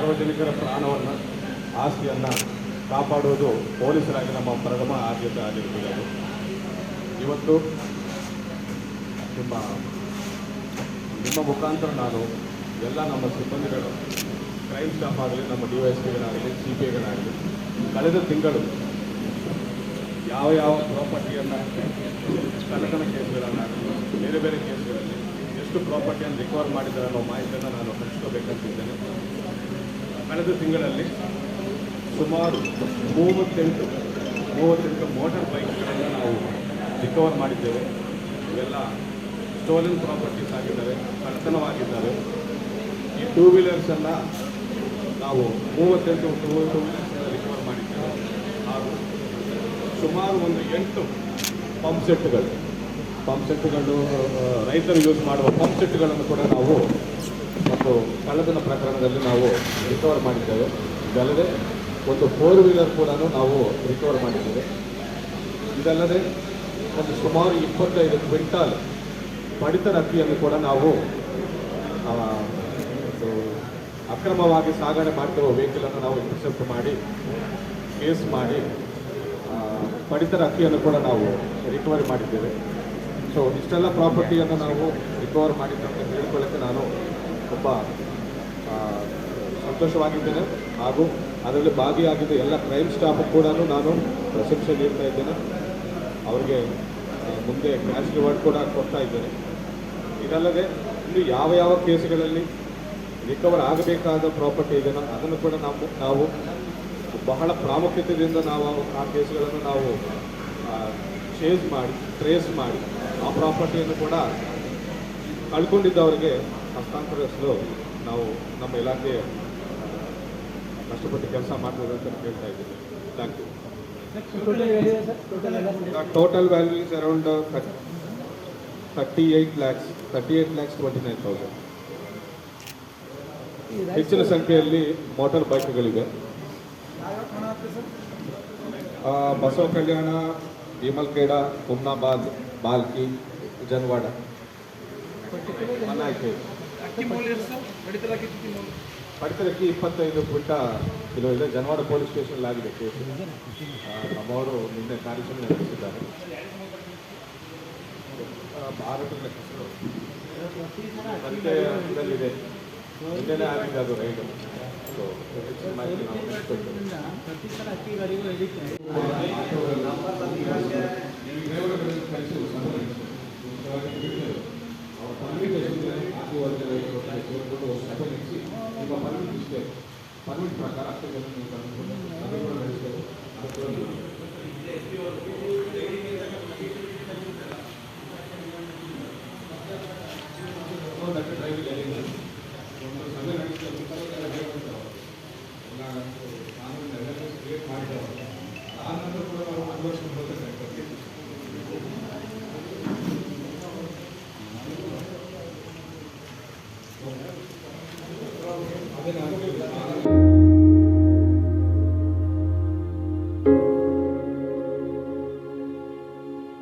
ಸಾರ್ವಜನಿಕರ ಪ್ರಾಣವನ್ನು, ಆಸ್ತಿಯನ್ನು ಕಾಪಾಡುವುದು ಪೊಲೀಸರಾಗಿ ನಮ್ಮ ಪ್ರಥಮ ಆದ್ಯತೆ ಆಗಿರುತ್ತದೆ ಇವತ್ತು ನಿಮ್ಮ ನಿಮ್ಮ ಮುಖಾಂತರ ನಾನು ಎಲ್ಲ ನಮ್ಮ ಸಿಬ್ಬಂದಿಗಳು ಕ್ರೈಮ್ ಸ್ಟಾಫ್ ಆಗಲಿ, ನಮ್ಮ ಡಿ ವೈ ಎಸ್ ಪಿಗಳಾಗಲಿ, ಸಿ ಪಿ ಐಗಳಾಗಲಿ, ಕಳೆದ ತಿಂಗಳು ಯಾವ ಯಾವ ಪ್ರಾಪರ್ಟಿಯನ್ನು, ಕಳ್ಳತನ ಕೇಸ್ಗಳನ್ನಾಗಲಿ ಬೇರೆ ಬೇರೆ ಕೇಸ್ಗಳಲ್ಲಿ ಎಷ್ಟು ಪ್ರಾಪರ್ಟಿಯನ್ನು ರಿಕವರ್ ಮಾಡಿದ್ದಾರೆ ಅನ್ನೋ ಮಾಹಿತಿಯನ್ನು ನಾನು ಹಂಚ್ಕೋಬೇಕಂತಿದ್ದೇನೆ. ಕಳೆದ ತಿಂಗಳಲ್ಲಿ ಸುಮಾರು ಮೂವತ್ತೆಂಟು ಮೂವತ್ತೆಂಟು ಮೋಟಾರ್ ಬೈಕ್ಗಳನ್ನು ನಾವು ರಿಕವರ್ ಮಾಡಿದ್ದೇವೆ. ಇವೆಲ್ಲ ಸ್ಟೋಲನ್ ಪ್ರಾಪರ್ಟೀಸ್ ಆಗಿದ್ದಾವೆ, ಕಳ್ಳತನವಾಗಿದ್ದಾವೆ. ಈ ಟೂ ವೀಲರ್ಸನ್ನು ನಾವು ಮೂವತ್ತೆಂಟು ಟೂ ಟೂ ವೀಲರ್ಸನ್ನು ರಿಕವರ್ ಮಾಡಿದ್ದೇವೆ. ಹಾಗೂ ಸುಮಾರು ಒಂದು ಎಂಟು ಪಂಪ್ ಸೆಟ್ಗಳು ಪಂಪ್ ಸೆಟ್ಗಳು ರೈತರು ಯೂಸ್ ಮಾಡುವ ಪಂಪ್ ಸೆಟ್ಗಳನ್ನು ಕೂಡ ನಾವು ಒಂದು ಕಳ್ಳತನ ಪ್ರಕರಣದಲ್ಲಿ ನಾವು ರಿಕವರ್ ಮಾಡಿದ್ದೇವೆ. ಇದಲ್ಲದೆ ಒಂದು ಫೋರ್ ವೀಲರ್ ಕೂಡ ನಾವು ರಿಕವರ್ ಮಾಡಿದ್ದೇವೆ. ಇದಲ್ಲದೆ ಒಂದು ಸುಮಾರು ಇಪ್ಪತ್ತೈದು ಕ್ವಿಂಟಾಲ್ ಪಡಿತರ ಅಕ್ಕಿಯನ್ನು ಕೂಡ ನಾವು ಅಕ್ರಮವಾಗಿ ಸಾಗಣೆ ಮಾಡ್ತಿರುವ ವೆಹಿಕಲನ್ನು ನಾವು ಇಂಟರ್ಸೆಪ್ಟ್ ಮಾಡಿ ಕೇಸ್ ಮಾಡಿ ಪಡಿತರ ಅಕ್ಕಿಯನ್ನು ಕೂಡ ನಾವು ರಿಕವರಿ ಮಾಡಿದ್ದೇವೆ. ಸೊ ಇಷ್ಟೆಲ್ಲ ಪ್ರಾಪರ್ಟಿಯನ್ನು ನಾವು ರಿಕವರ್ ಮಾಡಿದ್ದೆ ಅಂತ ಹೇಳ್ಕೊಳ್ಳೋಕ್ಕೆ ನಾನು ಆ, ಸಂತೋಷವಾಗಿದ್ದೇನೆ. ಹಾಗೂ ಅದರಲ್ಲಿ ಭಾಗಿಯಾಗಿದ್ದ ಎಲ್ಲ ಕ್ರೈಮ್ ಸ್ಟಾಫ್ ಕೂಡ ನಾನು ಪ್ರಶಂಸೆ ನೀಡ್ತಾ ಇದ್ದೇನೆ. ಅವರಿಗೆ ಮುಂದೆ ಕ್ಯಾಶ್ ರಿವಾರ್ಡ್ ಕೂಡ ಕೊಡ್ತಾ ಇದ್ದೇನೆ. ಇದಲ್ಲದೆ ಇನ್ನು ಯಾವ ಯಾವ ಕೇಸುಗಳಲ್ಲಿ ರಿಕವರ್ ಆಗಬೇಕಾದ ಪ್ರಾಪರ್ಟಿ ಇದೆಯೋ ಅದನ್ನು ಕೂಡ ನಾವು ನಾವು ಬಹಳ ಪ್ರಾಮುಖ್ಯತೆಯಿಂದ ನಾವು ಆ ಕೇಸುಗಳನ್ನು ನಾವು ಚೇಸ್ ಮಾಡಿ ಟ್ರೇಸ್ ಮಾಡಿ ಆ ಪ್ರಾಪರ್ಟಿಯನ್ನು ಕೂಡ ಕಳ್ಕೊಂಡಿದ್ದವರಿಗೆ ಹಸ್ತಾಂತರಿಸಲು ನಾವು ನಮ್ಮ ಇಲಾಖೆ ಕಷ್ಟಪಟ್ಟು ಕೆಲಸ ಮಾಡ್ತದೆ ಅಂತ ಕೇಳ್ತಾ ಇದ್ದೀವಿ thank you total value is around thirty eight lakhs thirty eight lakhs twenty nine thousand ಹೆಚ್ಚಿನ ಸಂಖ್ಯೆಯಲ್ಲಿ ಮೋಟಾರ್ ಬೈಕ್ಗಳಿವೆ ಬಸವ ಕಲ್ಯಾಣ ಭೀಮಲ್ಖೇಡ ಹುಮ್ನಾಬಾದ್ ಬಾಲ್ಕಿ ಜನ್ವಾಡ. ಅನಾಯ್ಕೆ ಪಡಿತರಕ್ಕೆ ಇಪ್ಪತ್ತೈದು ಕ್ವಿಂಟ ಕಿಲೋ ಇದೆ ಜನವಾಡ ಪೊಲೀಸ್ ಸ್ಟೇಷನ್ ಆಗಿದೆ ಕೇಸು ನಮ್ಮವರು ನಿನ್ನೆ ಕಾರ್ಯಾಚರಣೆ ನಡೆಸಿದ್ದಾರೆ. ಭಾರತದ ಹೆಸರು ನಿನ್ನೆನೇ ಆಗಿದೆ ಅದು ರೈಡು ಸೊ ಹೆಚ್ಚಿನ ಮಾಹಿತಿ ನಾವು దగ్గర డ్రైవింగ్ జరిగింది రెండు సమయం నడిచి ఉత్తర